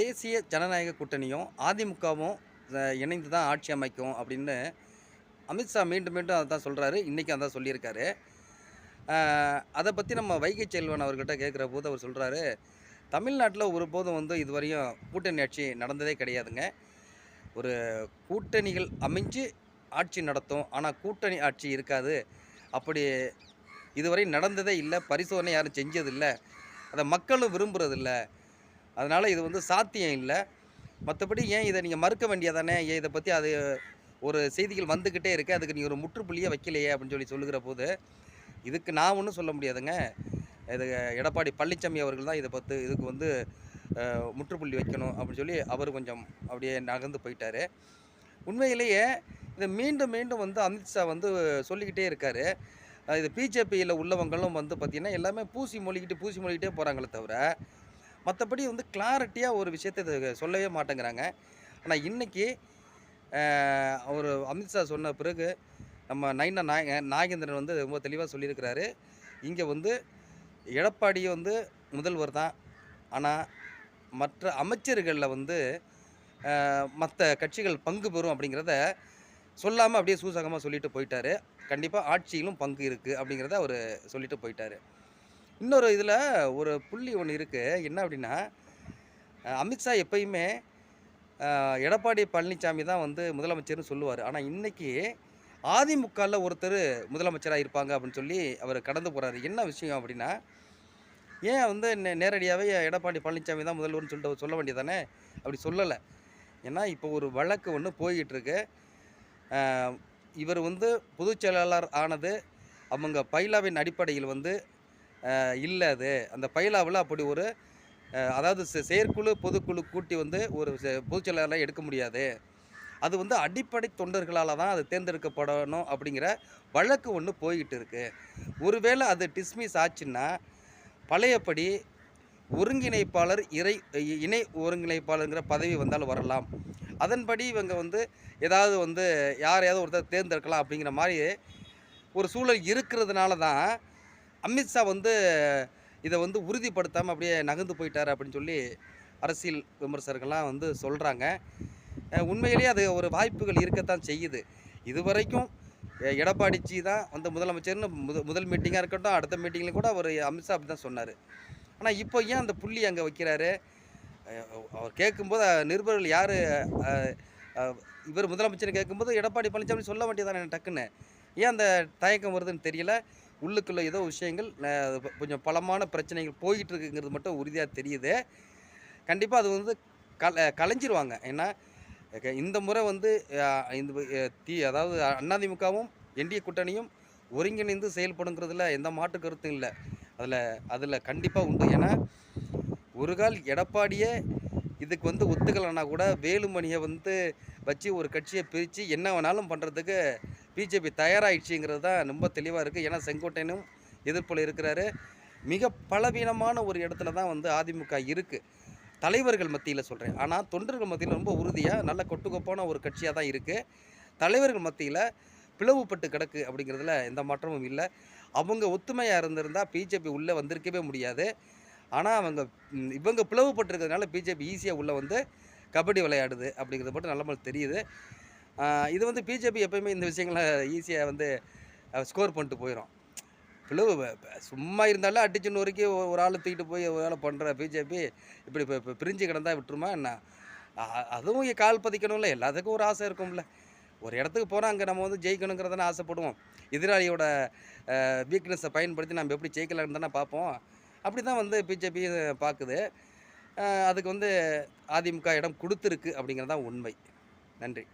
தேசிய ஜனநாயக கூட்டணியும் அதிமுகவும் இணைந்து தான் ஆட்சி அமைக்கும் அப்படின்னு அமித்ஷா மீண்டும் மீண்டும் அதை தான் சொல்கிறாரு இன்றைக்கி அதான் சொல்லியிருக்காரு. அதை பற்றி நம்ம வைகை செல்வன் அவர்கிட்ட கேட்குற போது அவர் சொல்கிறாரு தமிழ்நாட்டில் ஒருபோதும் வந்து இதுவரையும் கூட்டணி ஆட்சி நடந்ததே கிடையாதுங்க. ஒரு கூட்டணிகள் அமைஞ்சு ஆட்சி நடத்தும். ஆனால் கூட்டணி ஆட்சி இருக்காது. அப்படி இதுவரை நடந்ததே இல்லை. பரிசோதனை யாரும் செஞ்சதில்லை. அதை மக்களும் விரும்புறதில்ல. அதனால் இது வந்து சாத்தியம் இல்லை. மற்றபடி ஏன் இதை நீங்கள் மறுக்க வேண்டியதானே? ஏன் இதை பற்றி அது ஒரு செய்திகள் வந்துக்கிட்டே இருக்குது அதுக்கு நீங்கள் ஒரு முற்றுப்புள்ளியே வைக்கலையே அப்படின்னு சொல்லி சொல்லுகிற போது இதுக்கு நான் ஒன்றும் சொல்ல முடியாதுங்க. இது எடப்பாடி பழனிசாமி அவர்கள் தான் இதை பற்றி இதுக்கு வந்து முற்றுப்புள்ளி வைக்கணும் அப்படின்னு சொல்லி அவர் கொஞ்சம் அப்படியே நகர்ந்து போயிட்டார். உண்மையிலேயே இதை மீண்டும் மீண்டும் வந்து அமித்ஷா வந்து சொல்லிக்கிட்டே இருக்கார். இது பிஜேபியில் உள்ளவங்களும் வந்து பார்த்திங்கன்னா எல்லாமே பூசி மொழிக்கிட்டு பூசி மொழிக்கிட்டே போகிறாங்களே தவிர மற்றபடி வந்து கிளாரிட்டியாக ஒரு விஷயத்தை இது சொல்லவே மாட்டேங்கிறாங்க. ஆனால் இன்றைக்கி அவர் அமித்ஷா சொன்ன பிறகு நம்ம நைனா நாய நாகேந்திரன் வந்து ரொம்ப தெளிவாக சொல்லியிருக்கிறாரு. இங்கே வந்து எடப்பாடி வந்து முதல்வர் தான். ஆனால் மற்ற அமைச்சர்களில் வந்து மற்ற கட்சிகள் பங்கு பெறும் அப்படிங்கிறத சொல்லாமல் அப்படியே சூசகமாக சொல்லிட்டு போயிட்டாரு. கண்டிப்பாக ஆட்சியிலும் பங்கு இருக்குது அப்படிங்கிறத அவர் சொல்லிட்டு போயிட்டாரு. இன்னொரு இதில் ஒரு புள்ளி ஒன்று இருக்குது என்ன அப்படின்னா அமித்ஷா எப்பயுமே எடப்பாடி பழனிசாமி தான் வந்து முதலமைச்சர்னு சொல்லுவார். ஆனால் இன்றைக்கி அதிமுகவில் ஒருத்தர் முதலமைச்சராக இருப்பாங்க அப்படின்னு சொல்லி அவர் கடந்து போகிறாரு என்ன விஷயம் அப்படின்னா ஏன் வந்து நே நேரடியாகவே எடப்பாடி பழனிசாமி தான் முதல்வர்னு சொல்லிட்டு சொல்ல வேண்டியதானே? அப்படி சொல்லலை. ஏன்னா இப்போ ஒரு வழக்கு ஒன்று போய்கிட்டுருக்கு இவர் வந்து பொதுச் செயலாளர் ஆனது அவங்க பைலாவின் அடிப்படையில் வந்து இல்லை அது. அந்த பைலாவில் அப்படி ஒரு அதாவது செ- செயற்குழு பொதுக்குழு கூட்டி வந்து ஒரு செ- பொதுச் செயலாளரை எடுக்க முடியாது. அது வந்து அடிப்படை தொண்டர்களால் தான் அது தேர்ந்தெடுக்கப்படணும் அப்படிங்கிற வழக்கு ஒன்று போய்கிட்டு இருக்குது ஒருவேளை அது டிஸ்மிஸ் ஆச்சுன்னா பழையபடி ஒருங்கிணைப்பாளர் இறை இ- இணை ஒருங்கிணைப்பாளருங்கிற பதவி வந்தாலும் வரலாம். அதன்படி இவங்க வந்து ஏதாவது வந்து யாரையாவது ஒருத்தர் தேர்ந்தெடுக்கலாம் அப்படிங்கிற மாதிரி ஒரு சூழல் இருக்கிறதுனால தான் அமித்ஷா வந்து இதை வந்து உறுதிப்படுத்தாமல் அப்படியே நகர்ந்து போயிட்டார் அப்படின்னு சொல்லி அரசியல் விமர்சகர்கள்லாம் வந்து சொல்கிறாங்க உண்மையிலேயே அது ஒரு வாய்ப்புகள் இருக்கத்தான் செய்யுது. இதுவரைக்கும் எடப்பாடிச்சி தான் வந்து முதலமைச்சர்னு முத முதல் மீட்டிங்காக இருக்கட்டும் அடுத்த மீட்டிங்கில் கூட அவர் அமித்ஷா அப்படி தான் சொன்னார். ஆனால் இப்போ ஏன் அந்த புள்ளி அங்கே வைக்கிறாரு? அவர் கேட்கும்போது நிருபர்கள் யார்? இவர் முதலமைச்சர் கேட்கும்போது எடப்பாடி பழனிசாமி சொல்ல வேண்டியதானே டக்குன்னு. ஏன் அந்த தயக்கம் வருதுன்னு தெரியல? உள்ளுக்குள்ள ஏதோ விஷயங்கள் கொஞ்சம் பலமான பிரச்சனைகள் போய்கிட்டு இருக்குங்கிறது மட்டும் உறுதியாக தெரியுது. கண்டிப்பாக அது வந்து கல கலைஞ்சிருவாங்க. ஏன்னா க- இந்த முறை வந்து இந்த தீ அதாவது அதிமுகவும் என்டிஏ கூட்டணியும் ஒருங்கிணைந்து செயல்படுங்கிறதுல எந்த மாற்று கருத்தும் இல்லை. அதில் அதில் கண்டிப்பாக உண்டு. ஏன்னா ஒரு கால் எடப்பாடியே இதுக்கு வந்து ஒத்துக்கலைன்னா கூட வேலுமணியை வந்து வச்சு ஒரு கட்சியை பிரித்து என்ன வேணாலும் பண்ணுறதுக்கு பிஜேபி தயாராகிடுச்சிங்கிறது தான் ரொம்ப தெளிவாக இருக்குது ஏன்னா செங்கோட்டையனும் எதிர்ப்பில் இருக்கிறாரு. மிக பலவீனமான ஒரு இடத்துல தான் வந்து அதிமுக இருக்குது தலைவர்கள் மத்தியில் சொல்கிறேன் ஆனால் தொண்டர்கள் மத்தியில் ரொம்ப உறுதியாக நல்ல கொட்டுக்கொப்பான ஒரு கட்சியாக தான் இருக்குது தலைவர்கள் மத்தியில் பிளவுபட்டு கிடக்கு அப்படிங்கிறதுல எந்த மாற்றமும் இல்லை. அவங்க ஒத்துமையாக இருந்திருந்தால் பிஜேபி உள்ளே வந்திருக்கவே முடியாது. ஆனால் அவங்க இவங்க இவங்க பிளவுபட்டிருக்கிறதுனால பிஜேபி ஈஸியாக உள்ளே வந்து கபடி விளையாடுது அப்படிங்கிறது மட்டும் நல்ல மாதிரி தெரியுது. இது வந்து பிஜேபி எப்பயுமே இந்த விஷயங்களை ஈஸியாக வந்து ஸ்கோர் பண்ணிட்டு போயிடும் பிளவு சும்மா இருந்தாலும் அடிச்சு நொறுக்கி ஒரு ஆள் தூக்கிட்டு போய் ஒரு வேலை பண்ணுற பிஜேபி இப்படி இப்போ பிரிஞ்சு கிடந்தா விட்டுருமா என்ன? அதுவும் கால் பதிக்கணும்ல எல்லாத்துக்கும் ஒரு ஆசை இருக்கும்ல. ஒரு இடத்துக்கு போனால் அங்கே நம்ம வந்து ஜெயிக்கணுங்கிறதான ஆசைப்படுவோம். எதிராளியோட வீக்னஸை பயன்படுத்தி நம்ம எப்படி ஜெயிக்கலாம்னு தானே பார்ப்போம். அப்படி தான் வந்து பிஜேபி பார்க்குது. அதுக்கு வந்து அதிமுக இடம் கொடுத்துருக்கு அப்படிங்கிறது தான் உண்மை. நன்றி.